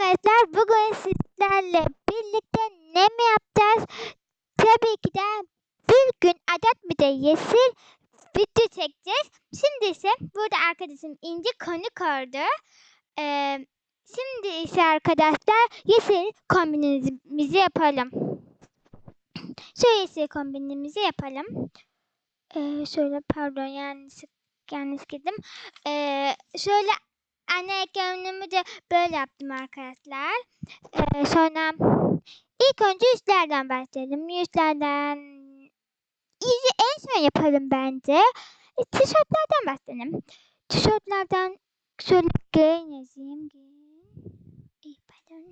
arkadaşlar bugün sizlerle birlikte ne mi yapacağız? Tabii ki de bir gün adet bir de yeşil video çekeceğiz. Şimdi ise burada arkadaşım İnci konuk oldu. Ee, şimdi ise arkadaşlar yeşil kombinimizi yapalım. Şöyle yeşil kombinimizi yapalım. Ee, şöyle pardon yanlış yanlış girdim. Ee, şöyle anne ekranımı da böyle yaptım arkadaşlar. Ee, sonra ilk önce üstlerden başlayalım. Üstlerden iyice en son yapalım bence. E, tişörtlerden başlayalım. Tişörtlerden şöyle giyin yazayım. Giyin. İyi pardon.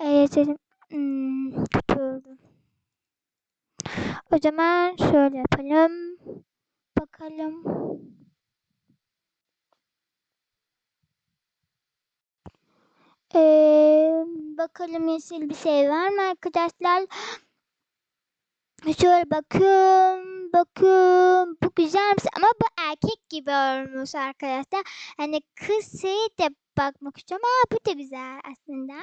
Ee, yazalım. Hmm. O zaman şöyle yapalım. Bakalım. Ee, bakalım yeşil bir şey var mı arkadaşlar? Şöyle bakın, bakın. Bu güzelmiş ama bu erkek gibi olmuş arkadaşlar. Hani kız şeyi de bakmak istiyorum ama bu da güzel aslında.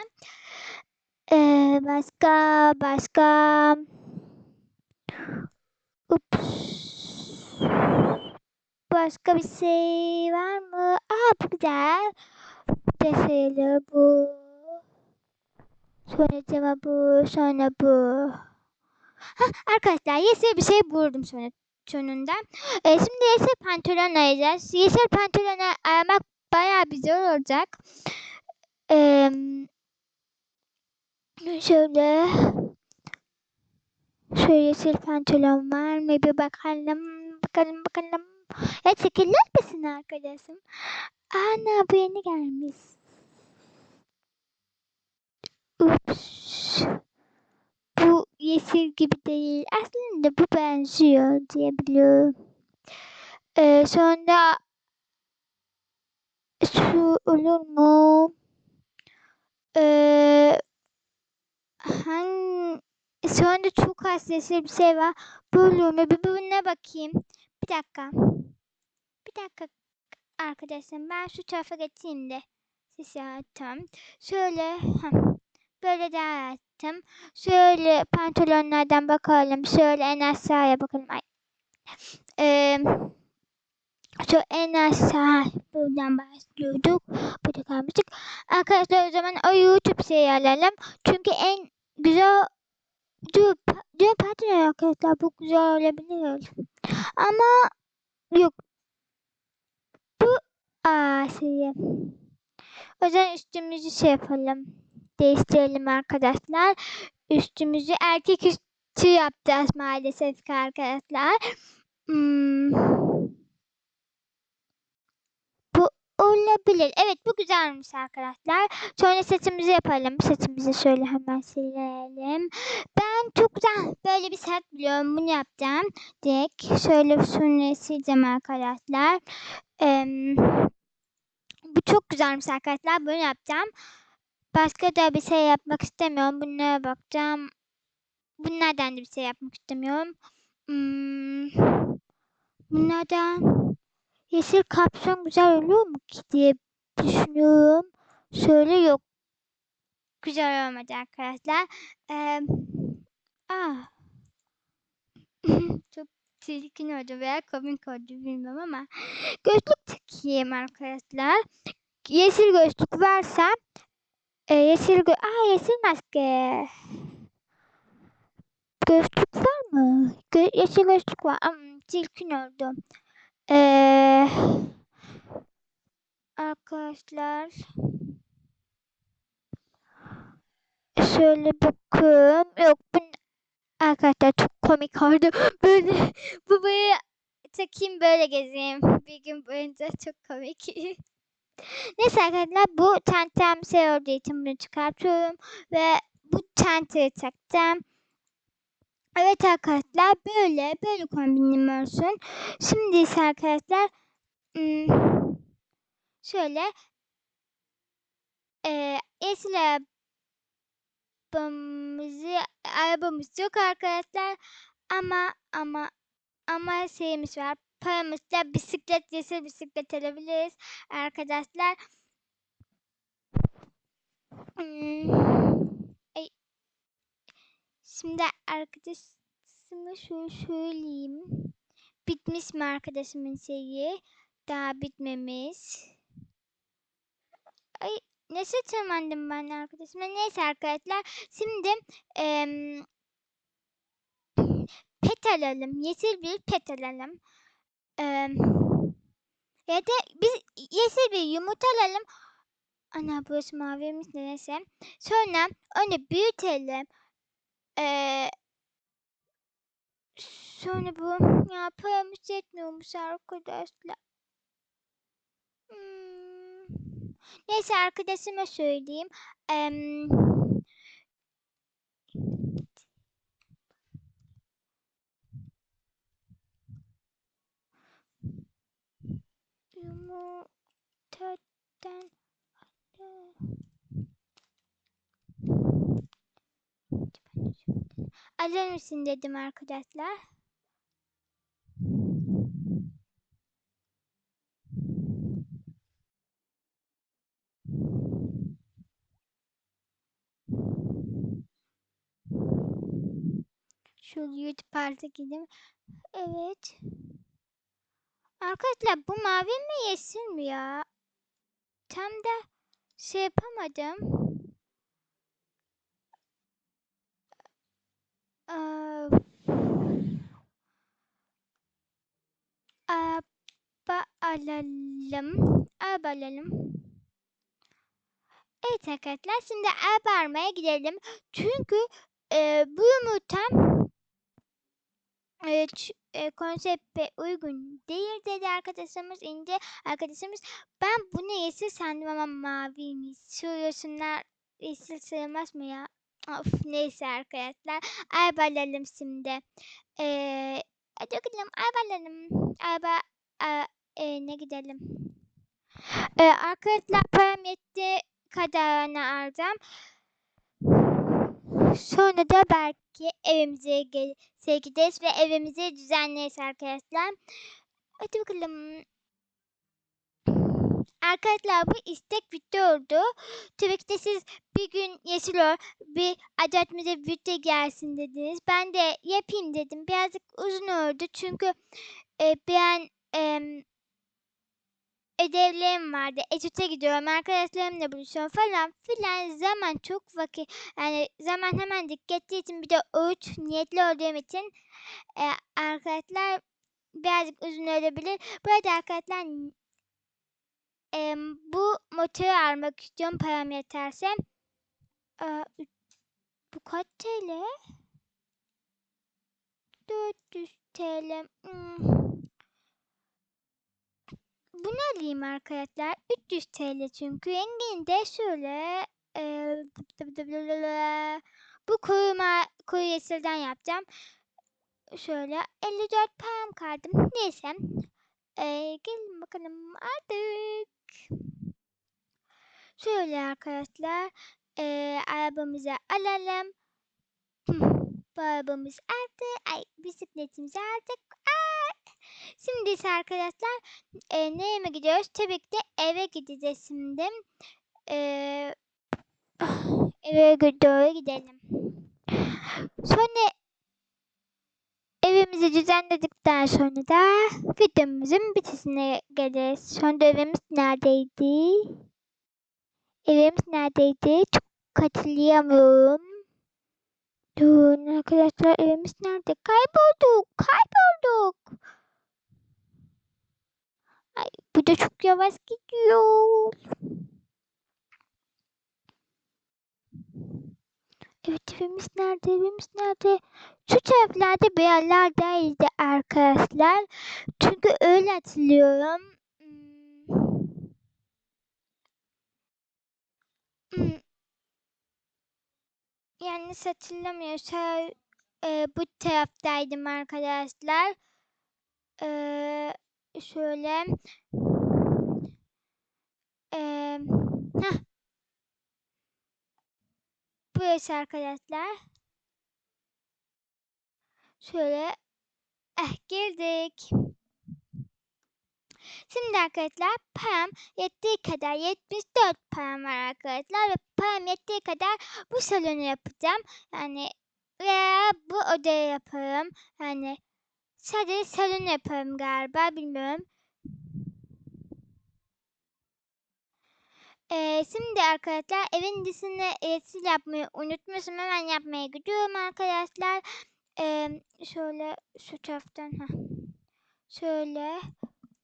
Ee, başka, başka. Ups. Başka bir şey var mı? Aa bu güzel. Deseyli bu. Sonra cevabı, sonra bu. Ha, arkadaşlar yeşil bir şey buldum sonra sonunda. Ee, şimdi yeşil pantolon arayacağız. Yeşil pantolon aramak bayağı bir zor olacak. Ee, şöyle şöyle yeşil pantolon var mı bir bakalım bakalım bakalım. Ya çekilir misin arkadaşım? Ana bu yeni gelmiş. Ups. Bu yeşil gibi değil. Aslında bu benziyor diyebiliyorum. Ee, sonra şu olur mu? Ee, hangi sonra çok yeşil bir şey var. Mu? Bir bununla bakayım. Bir dakika. Dakika arkadaşlar ben şu tarafa geçeyim de. Siz yaptım. Şöyle böyle daha yaptım. Şöyle pantolonlardan bakalım. Şöyle en aşağıya bakalım. Ay. Ee, şu en aşağı buradan başlıyorduk. Burada kalmıştık. Arkadaşlar o zaman o YouTube şeyi alalım. Çünkü en güzel diyor, diyor pantolon arkadaşlar bu güzel olabilir. Ama yok aa şeyi. O zaman üstümüzü şey yapalım. Değiştirelim arkadaşlar. Üstümüzü erkek üstü yapacağız maalesef ki arkadaşlar. Hmm. Bu olabilir. Evet bu güzelmiş arkadaşlar. Sonra saçımızı yapalım. Saçımızı şöyle hemen silelim. Ben çok güzel böyle bir saç biliyorum. Bunu yapacağım. Direkt şöyle şunu sileceğim arkadaşlar. Ee, bu çok güzelmiş arkadaşlar. Bunu yapacağım. Başka da bir şey yapmak istemiyorum. Bunlara bakacağım. Bunlardan da bir şey yapmak istemiyorum. Hmm, bunlardan yeşil kapşon güzel olur mu ki diye düşünüyorum. Şöyle yok. Güzel olmadı arkadaşlar. Ee, ah. Çirkin oldu veya komik oldu bilmiyorum ama gözlük takayım arkadaşlar. Yeşil gözlük varsa e, yeşil gö Aa yeşil maske. Gözlük var mı? Gö yeşil gözlük var. Ama çirkin oldu. Ee, arkadaşlar şöyle bakın. Yok bu arkadaşlar çok komik oldu. Böyle böyle takayım böyle gezeyim. Bir gün boyunca çok komik. Neyse arkadaşlar bu çantam şey için bunu çıkartıyorum ve bu çantayı takacağım. Evet arkadaşlar böyle böyle kombinim olsun. Şimdi ise arkadaşlar şöyle e, yeşil arabamız arabamız yok arkadaşlar. Ama ama ama şeyimiz var. Paramız bisiklet yeşil bisiklet alabiliriz arkadaşlar. Hmm. Şimdi arkadaşıma şunu söyleyeyim. Bitmiş mi arkadaşımın şeyi? Daha bitmemiş. Ay nasıl tırmandım ben arkadaşıma? Neyse arkadaşlar. Şimdi em, pet alalım. Yeşil bir pet alalım. Em, ya da biz yeşil bir yumurta alalım. Ana burası maviymiş neyse. Sonra onu büyütelim. Ee, sonra bu ya paramız yetmiyormuş arkadaşlar. Hmm. Neyse arkadaşıma söyleyeyim. Yumurtadan Alır mısın dedim arkadaşlar. Şu YouTube parka gideyim. Evet. Arkadaşlar bu mavi mi yeşil mi ya? Tam da şey yapamadım. Aa, Araba alalım. Araba alalım. Evet arkadaşlar şimdi araba almaya gidelim. Çünkü e, bu yumurtam e, e, konsepte uygun değil dedi arkadaşımız. İnce arkadaşımız ben bunu yeşil sandım ama maviymiş soruyorsunlar yeşil sayılmaz mı ya? Of neyse arkadaşlar. Araba alalım şimdi. Ee, hadi gidelim araba alalım. Araba a, e, ne gidelim? Ee, arkadaşlar param yetti kadarını alacağım Sonra da belki evimize gel gideriz ve evimizi düzenleriz arkadaşlar. Hadi bakalım. Arkadaşlar bu istek oldu. Tabii ki de siz bir gün yeşil ol, bir acatmada birlikte gelsin dediniz. Ben de yapayım dedim. Birazcık uzun oldu çünkü e, ben em, ödevlerim vardı. Etüte gidiyorum. Arkadaşlarımla buluşuyorum falan filan. Zaman çok vakit. Yani zaman hemen dikkatli için bir de öğüt niyetli olduğum için e, arkadaşlar birazcık uzun olabilir. Bu arada arkadaşlar e, bu motoru almak istiyorum param yeterse. E, bu kaç TL? 400 TL. Hmm alayım arkadaşlar. 300 TL çünkü. Rengini de şöyle e, bu koyu, koyu yeşilden yapacağım. Şöyle 54 param kaldı. Neyse. E, gelin bakalım artık. Şöyle arkadaşlar. E, arabamızı alalım. Bu arabamız artık. Ay bisikletimizi aldık. Aa, Şimdi ise arkadaşlar e, nereye mi gidiyoruz? Tabii ki de eve gideceğiz şimdi. E, eve doğru gidelim. Sonra evimizi düzenledikten sonra da videomuzun bitisine geliriz. Sonra evimiz neredeydi? Evimiz neredeydi? Çok hatırlayamıyorum. Durun arkadaşlar evimiz nerede? Kaybolduk. Kaybolduk. Ay bu da çok yavaş gidiyor. Evet evimiz nerede? Evimiz nerede? Şu taraflarda bir yerlerdeydi arkadaşlar. Çünkü öyle hatırlıyorum. Hmm. Hmm. Yanlış hatırlamıyorsam e, bu taraftaydım arkadaşlar. Eee şöyle ee, heh. burası arkadaşlar şöyle eh girdik Şimdi arkadaşlar param yettiği kadar 74 param var arkadaşlar ve param yettiği kadar bu salonu yapacağım. Yani veya bu odaya yaparım. Yani sadece salon yaparım galiba bilmiyorum. Ee, şimdi arkadaşlar evin dışını yeşil yapmayı unutmuşum. Hemen yapmaya gidiyorum arkadaşlar. Ee, şöyle şu taraftan. Heh. Şöyle.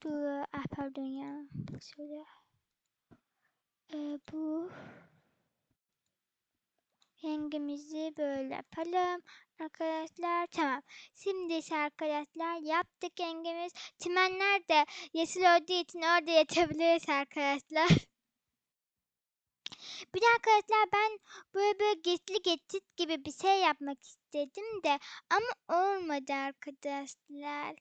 Dur. Ah pardon ya. Şöyle. Ee, bu rengimizi böyle yapalım arkadaşlar tamam. Şimdi arkadaşlar yaptık rengimiz çimenler de yeşil olduğu için orada yatabiliriz arkadaşlar. Bir arkadaşlar ben böyle böyle geçli geçit gibi bir şey yapmak istedim de ama olmadı arkadaşlar.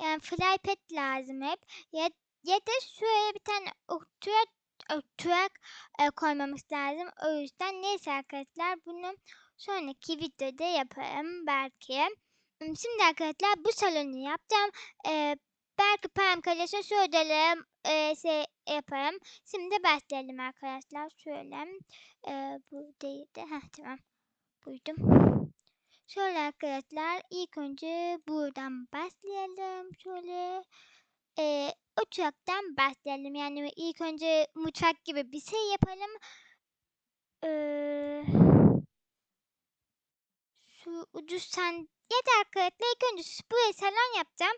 Yani flypad lazım hep. Ya, ya da şuraya bir tane oturak oturak e, koymamız lazım. O yüzden neyse arkadaşlar bunu sonraki videoda yaparım belki. Şimdi arkadaşlar bu salonu yapacağım. E, belki şu odaları e, şey yaparım. Şimdi başlayalım arkadaşlar. Şöyle e, bu. Heh, tamam buydum. Şöyle arkadaşlar ilk önce buradan başlayalım. Şöyle e, uçaktan başlayalım. Yani ilk önce mutfak gibi bir şey yapalım. Ee, şu ucuz sen da arkadaşlar ilk önce buraya salon yapacağım.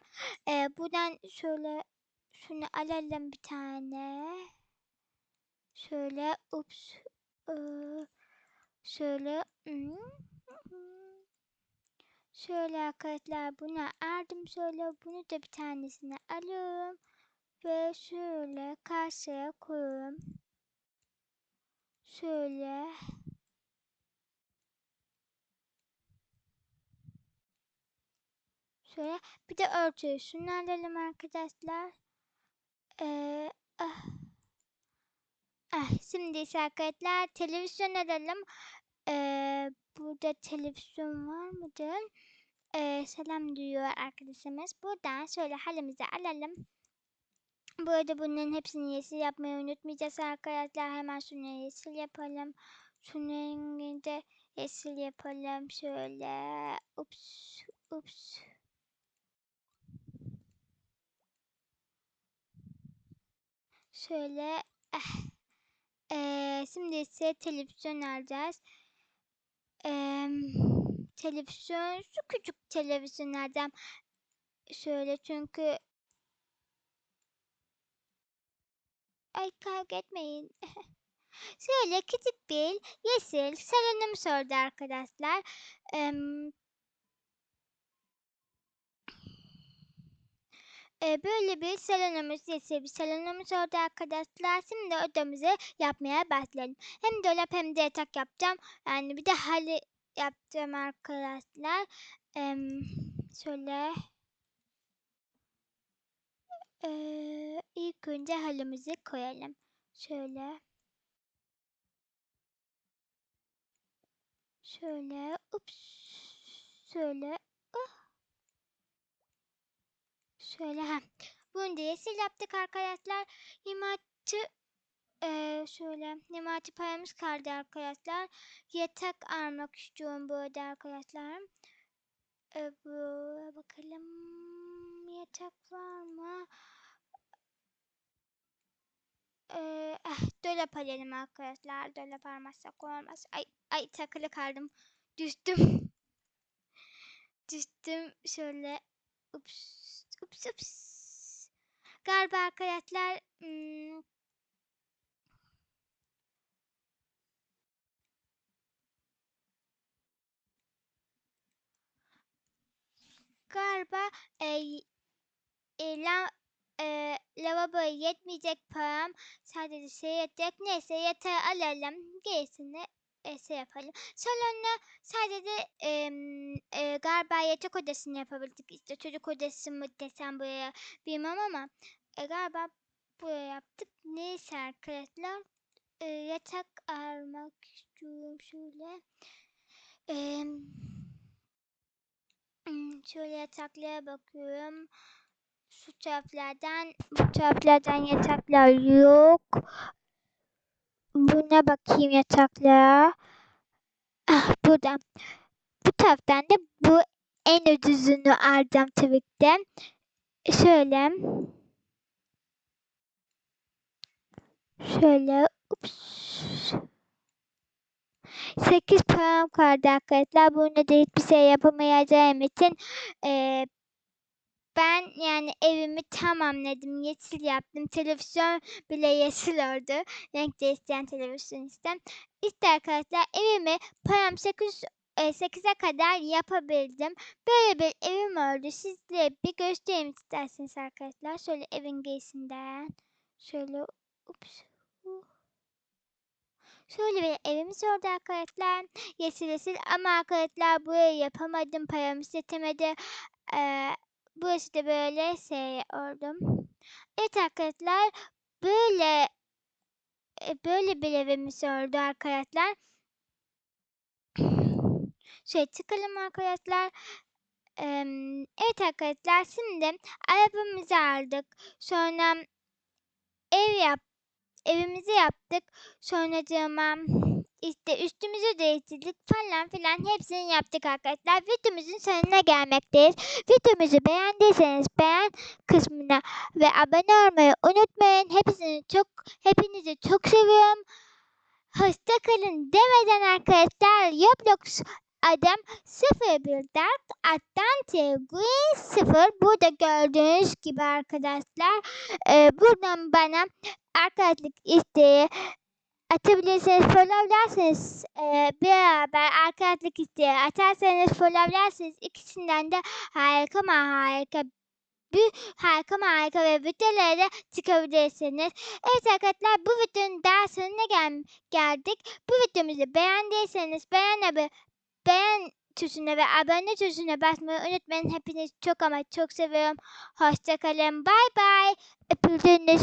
Ee, buradan şöyle şunu alalım bir tane. Şöyle ups. Ee, şöyle hmm. Şöyle arkadaşlar bunu aldım şöyle bunu da bir tanesini alıyorum. Ve şöyle karşıya koyuyorum. Şöyle. Şöyle bir de örtüyü şunu arkadaşlar. Ee, ah. Ah, şimdi ise arkadaşlar televizyon alalım. Ee, burada televizyon var mıdır? Ee, selam diyor arkadaşımız. Buradan şöyle halimizi alalım. Bu arada bunların hepsini yeşil yapmayı unutmayacağız arkadaşlar. Hemen şunu yeşil yapalım. Şunun de yeşil yapalım. Şöyle. Ups. Ups. Şöyle. Eh. Ee, şimdi ise televizyon alacağız. Ee, televizyon şu küçük televizyonlardan şöyle çünkü Ay kavga etmeyin. Şöyle küçük bir yeşil salonum sordu arkadaşlar. Ee, e, böyle bir salonumuz, yeşil bir salonumuz oldu arkadaşlar. Şimdi odamızı yapmaya başlayalım. Hem dolap hem de yatak yapacağım. Yani bir de halı yapacağım arkadaşlar. Ee, şöyle ee, ilk önce halımızı koyalım. Şöyle. Şöyle. Ups. Şöyle. Şöyle. Ha. Bunu da yeşil yaptık arkadaşlar. Himatçı ee, şöyle Nimati paramız kaldı arkadaşlar. Yatak almak istiyorum bu arada arkadaşlar. Ee, buraya bakalım. Yatak var mı? Ee, eh, dolap alalım arkadaşlar. Dolap almazsak olmaz. Ay, ay takılı kaldım. Düştüm. Düştüm şöyle. Ups, ups, ups. Galiba arkadaşlar hmm, galiba e, e, la, e, lavaboya yetmeyecek param. Sadece şey yetecek. Neyse yatağı alalım. Gerisini e, şey yapalım. Salonda sadece e, e, galiba yatak odasını yapabildik. İşte çocuk odası mı desem buraya bilmem ama e, galiba buraya yaptık. Neyse arkadaşlar e, yatak almak istiyorum şöyle. E, şöyle yataklara bakıyorum şu taraflardan bu taraflardan yataklar yok. Buna bakayım yataklara. Ah burada. Taraftan da bu en ucuzunu alacağım tabii ki. Şöyle. Şöyle. Ups. 8 param kaldı arkadaşlar. Bunda da hiçbir şey yapamayacağım için eee, ben yani evimi tamamladım. Yeşil yaptım. Televizyon bile yeşil oldu. Renk değiştiren televizyon işte. İşte arkadaşlar evimi param 8 e, 8'e kadar yapabildim. Böyle bir evim oldu. Sizle bir göstereyim isterseniz arkadaşlar. Şöyle evin girişinden. Şöyle ups. uh. Şöyle bir evimiz oldu arkadaşlar. Yeşil yeşil ama arkadaşlar burayı yapamadım. Paramız yetemedi. Ee, burası da böyle şey oldu. Evet arkadaşlar böyle e, böyle bir evimiz oldu arkadaşlar. Şöyle çıkalım arkadaşlar. Em, evet arkadaşlar şimdi arabamızı aldık. Sonra ev yap evimizi yaptık. Sonracığıma işte üstümüzü değiştirdik falan filan hepsini yaptık arkadaşlar. Videomuzun sonuna gelmekteyiz. Videomuzu beğendiyseniz beğen kısmına ve abone olmayı unutmayın. Hepsini çok hepinizi çok seviyorum. Hoşça kalın demeden arkadaşlar Roblox adım 01 Dark Atlantic Green 0 burada gördüğünüz gibi arkadaşlar e, buradan bana arkadaşlık isteği atabilirsiniz followlerseniz e, beraber arkadaşlık isteği atarsanız followlerseniz ikisinden de harika mı harika bir harika harika ve videolara çıkabilirsiniz. Evet arkadaşlar bu videonun daha sonuna gel geldik. Bu videomuzu beğendiyseniz beğen abi beğen tuşuna ve abone tuşuna basmayı unutmayın. Hepinizi çok ama çok seviyorum. Hoşçakalın. Bay bay. Öpüldünüz.